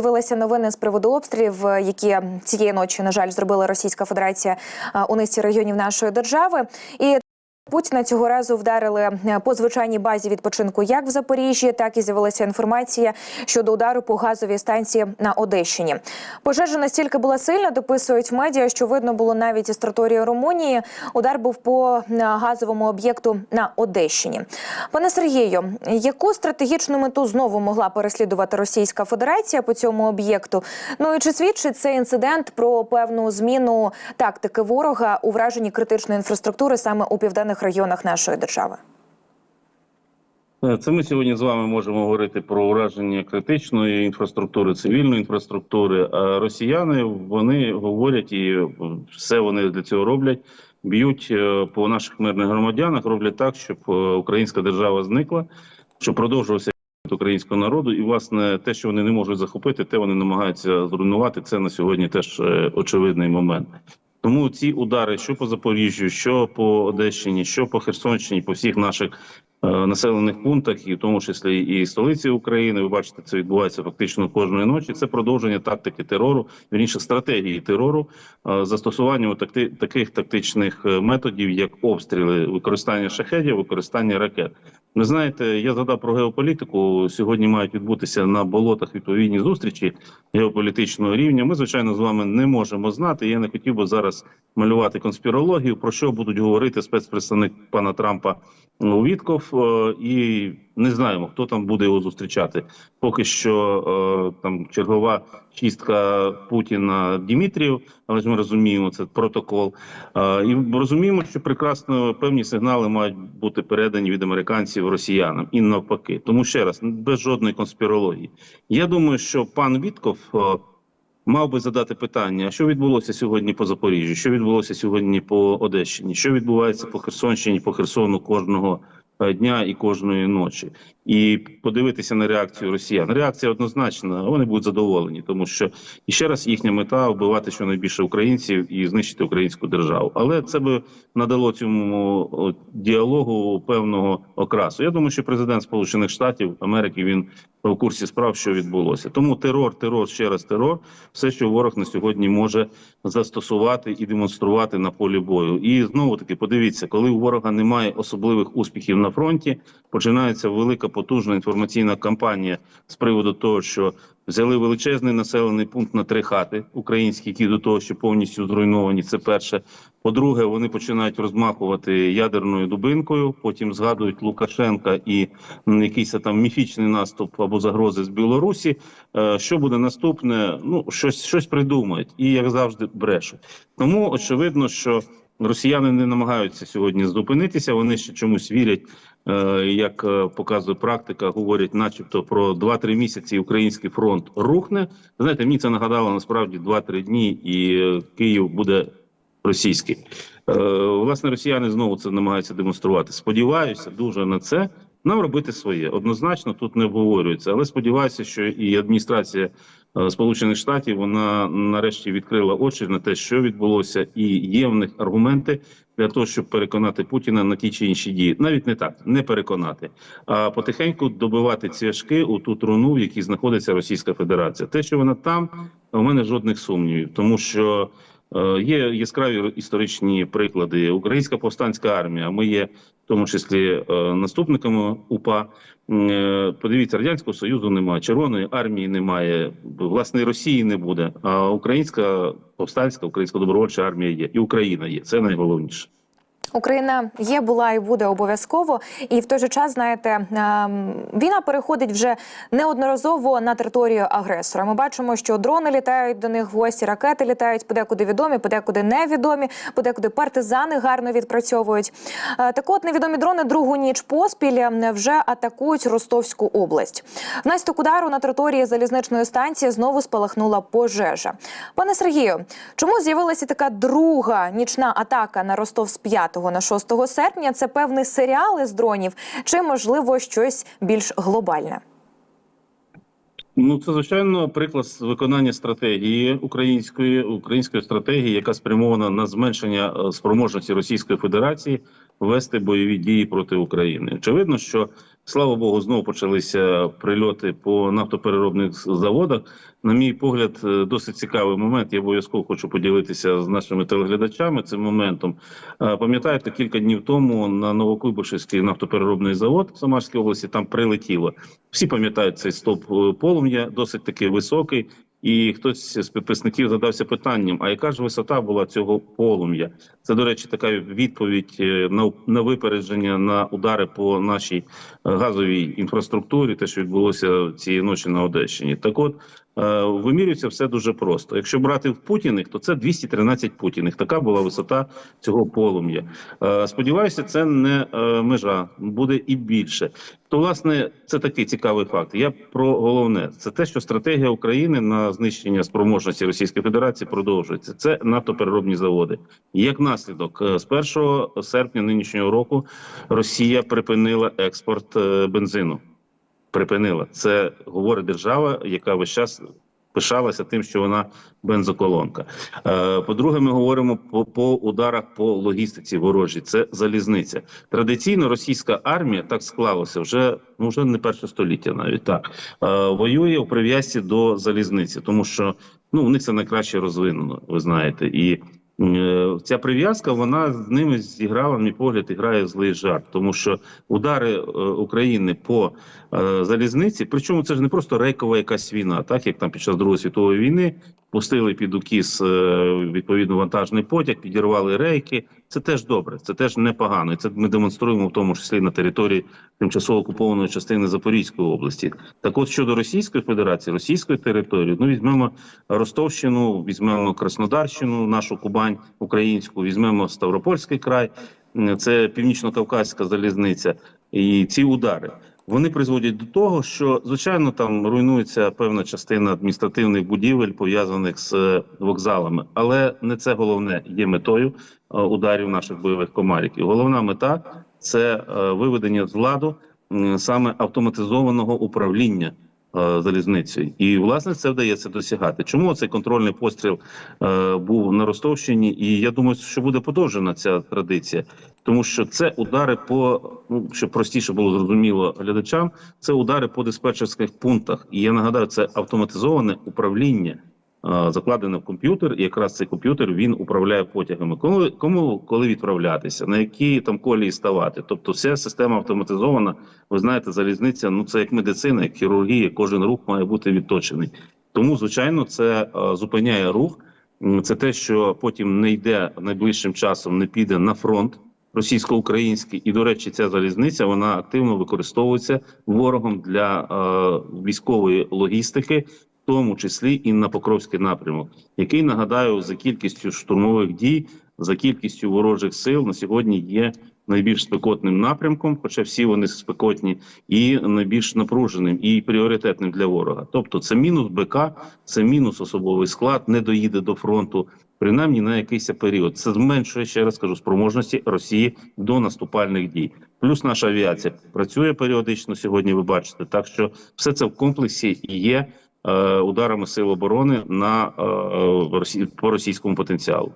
дивилася новини з приводу обстрілів, е, які цієї ночі, на жаль, зробила Російська Федерація е, у низці регіонів нашої держави. І Путіна цього разу вдарили е, по звичайній базі відпочинку як в Запоріжжі, так і з'явилася інформація щодо удару по газовій станції на Одещині. Пожежа настільки була сильна, дописують медіа, що видно було навіть із території Румунії. Удар був по е, газовому об'єкту на Одещині. Пане Сергію, яку стратегічну мету знову могла переслідувати Російська Федерація по цьому об'єкту? Ну і чи свідчить цей інцидент про певну зміну тактики ворога у враженні критичної інфраструктури саме у південних районах нашої держави? Е, Це ми сьогодні з вами можемо говорити про ураження критичної інфраструктури, цивільної інфраструктури. А росіяни вони говорять і все вони для цього роблять. Б'ють е, по наших мирних громадянах, роблять так, щоб е, українська держава зникла, щоб продовжувався українського народу. І власне те, що вони не можуть захопити, те вони намагаються зруйнувати. Це на сьогодні теж очевидний момент. Тому ці удари, що по Запоріжжю, що по Одещині, що по Херсонщині, по всіх наших населених пунктах, і в тому числі і столиці України. Ви бачите, це відбувається фактично кожної ночі. Це продовження тактики терору, вірніше стратегії терору, е, застосування такти, таких тактичних е, методів, як обстріли, використання шахедів, використання ракет. Ви знаєте, я згадав про геополітику. Сьогодні мають відбутися на болотах відповідні зустрічі геополітичного рівня. Ми, звичайно, з вами не можемо знати. Я не хотів би зараз малювати конспірологію, про що будуть говорити спецпредставник пана Трампа Вітков, е, і не знаємо, хто там буде його зустрічати. Поки що е, там чергова чистка Путіна Дімітрів, але ж ми розуміємо, це протокол. Е, І розуміємо, що прекрасно певні сигнали мають бути передані від американців росіянам і навпаки. Тому ще раз без жодної конспірології. Я думаю, що пан Вітков. е, Мав би задати питання: що відбулося сьогодні по Запоріжжю? Що відбулося сьогодні по Одещині? Що відбувається по Херсонщині, по Херсону кожного е, дня і кожної ночі? І подивитися на реакцію росіян. Реакція однозначна, вони будуть задоволені, тому що і ще раз їхня мета вбивати щонайбільше українців і знищити українську державу. Але це би надало цьому діалогу певного окрасу. Я думаю, що президент Сполучених Штатів Америки він в курсі справ, що відбулося. Тому терор, терор, ще раз терор, все, що ворог на сьогодні може застосувати і демонструвати на полі бою. І знову таки подивіться, коли у ворога немає особливих успіхів на фронті, починається велика потужна інформаційна кампанія з приводу того, що взяли величезний населений пункт на три хати українські, які до того, що повністю зруйновані. Це перше. По-друге, вони починають розмахувати ядерною дубинкою. Потім згадують Лукашенка і якийсь там міфічний наступ або загрози з Білорусі. Е, Що буде наступне? Ну щось щось придумають і як завжди брешуть. Тому очевидно, що росіяни не намагаються сьогодні зупинитися. Вони ще чомусь вірять, е, як е, показує практика, говорять, начебто, про 2-3 місяці український фронт рухне. Знаєте, мені це нагадало насправді 2-3 дні, і е, Київ буде російський. Власне, росіяни знову це намагаються демонструвати. Сподіваюся, дуже на це. Нам робити своє однозначно тут не обговорюється, але сподіваюся, що і адміністрація Сполучених Штатів вона нарешті відкрила очі на те, що відбулося, і є в них аргументи для того, щоб переконати Путіна на ті чи інші дії. Навіть не так, не переконати, а потихеньку добивати цвяшки у ту труну, в якій знаходиться Російська Федерація. Те, що вона там, у мене жодних сумнівів, тому що. Е, Є яскраві історичні приклади. Українська повстанська армія. Ми є в тому числі е, наступниками УПА. Е, Подивіться, радянського союзу немає, червоної армії немає, власне Росії не буде. А українська повстанська, українська добровольча армія є, і Україна є. Це найголовніше. Україна є, була і буде обов'язково. І в той же час, знаєте, ем, війна переходить вже неодноразово на територію агресора. Ми бачимо, що дрони літають до них гості, ракети літають подекуди відомі, подекуди невідомі, подекуди партизани гарно відпрацьовують. Е, Так от невідомі дрони другу ніч поспіль е, вже атакують Ростовську область. Внаслідок удару на території залізничної станції знову спалахнула пожежа. Пане Сергію, чому з'явилася така друга нічна атака на Ростов з 5 на 6 серпня? Це певний серіал із дронів, чи можливо щось більш глобальне? Ну, це звичайно приклад виконання стратегії української української стратегії, яка спрямована на зменшення е, спроможності Російської Федерації вести бойові дії проти України. Очевидно, що Слава Богу, знову почалися прильоти по нафтопереробних заводах. На мій погляд, е, досить цікавий момент. Я обов'язково хочу поділитися з нашими телеглядачами цим моментом. Е, Пам'ятаєте, кілька днів тому на Новокуйбишевський нафтопереробний завод в Самарській області там прилетіло. Всі пам'ятають цей стовп е, полум'я, досить таки високий. І хтось з підписників задався питанням: а яка ж висота була цього полум'я? Це, до речі, така відповідь е, на, на випередження на удари по нашій е, газовій інфраструктурі, те, що відбулося цієї ночі на Одещині. Так от вимірюється все дуже просто. Якщо брати в Путіних, то це 213 Путіних. Така була висота цього полум'я. Е, Сподіваюся, це не е, межа, буде і більше. То, власне, це такий цікавий факт. Я про головне це те, що стратегія України на знищення спроможності Російської Федерації продовжується. Це нафтопереробні заводи. Як наслідок, е, з 1 серпня нинішнього року Росія припинила експорт е, бензину. Припинила це говорить держава, яка весь час пишалася тим, що вона бензоколонка. Е, По-друге, ми говоримо по, по ударах по логістиці ворожій. Це залізниця. Традиційно російська армія так склалося вже ну вже не перше століття, навіть так е, воює у прив'язці до залізниці, тому що ну в них це найкраще розвинено, ви знаєте, і ця прив'язка вона з ними зіграла, на мій погляд, і грає злий жарт, тому що удари е, України по е, залізниці, причому це ж не просто рейкова якась війна, так як там під час Другої світової війни пустили під укіс е, відповідно вантажний потяг, підірвали рейки. Це теж добре, це теж непогано. І це ми демонструємо в тому числі на території тимчасово окупованої частини Запорізької області. Так, от щодо Російської Федерації, російської території, ну візьмемо Ростовщину, візьмемо Краснодарщину, нашу Кубань українську, візьмемо Ставропольський край, це північно-кавказька залізниця, і ці удари. Вони призводять до того, що звичайно там руйнується певна частина адміністративних будівель пов'язаних з е, вокзалами, але не це головне є метою е, ударів наших бойових комаріків. Головна мета це е, виведення з ладу м, саме автоматизованого управління е, залізницею, і власне це вдається досягати. Чому цей контрольний постріл е, був на Ростовщині? І я думаю, що буде подовжена ця традиція, тому що це удари по ну щоб простіше було зрозуміло глядачам. Це удари по диспетчерських пунктах. І я нагадаю, це автоматизоване управління. Е, Закладене в комп'ютер, і якраз цей комп'ютер він управляє потягами. Кому кому коли відправлятися, на які там колії ставати? Тобто, вся система автоматизована. Ви знаєте, залізниця ну це як медицина, як хірургія. Кожен рух має бути відточений. Тому, звичайно, це е, зупиняє рух. Це те, що потім не йде найближчим часом, не піде на фронт російсько-український. І, до речі, ця залізниця вона активно використовується ворогом для е, військової логістики, тому числі і на Покровський напрямок, який нагадаю за кількістю штурмових дій, за кількістю ворожих сил на сьогодні є найбільш спекотним напрямком, хоча всі вони спекотні, і найбільш напруженим і пріоритетним для ворога. Тобто, це мінус БК, це мінус особовий склад, не доїде до фронту. Принаймні на якийсь період це зменшує ще раз кажу спроможності Росії до наступальних дій. Плюс наша авіація працює періодично сьогодні. Ви бачите, так що все це в комплексі є ударами сил оборони на е, росі- по російському потенціалу.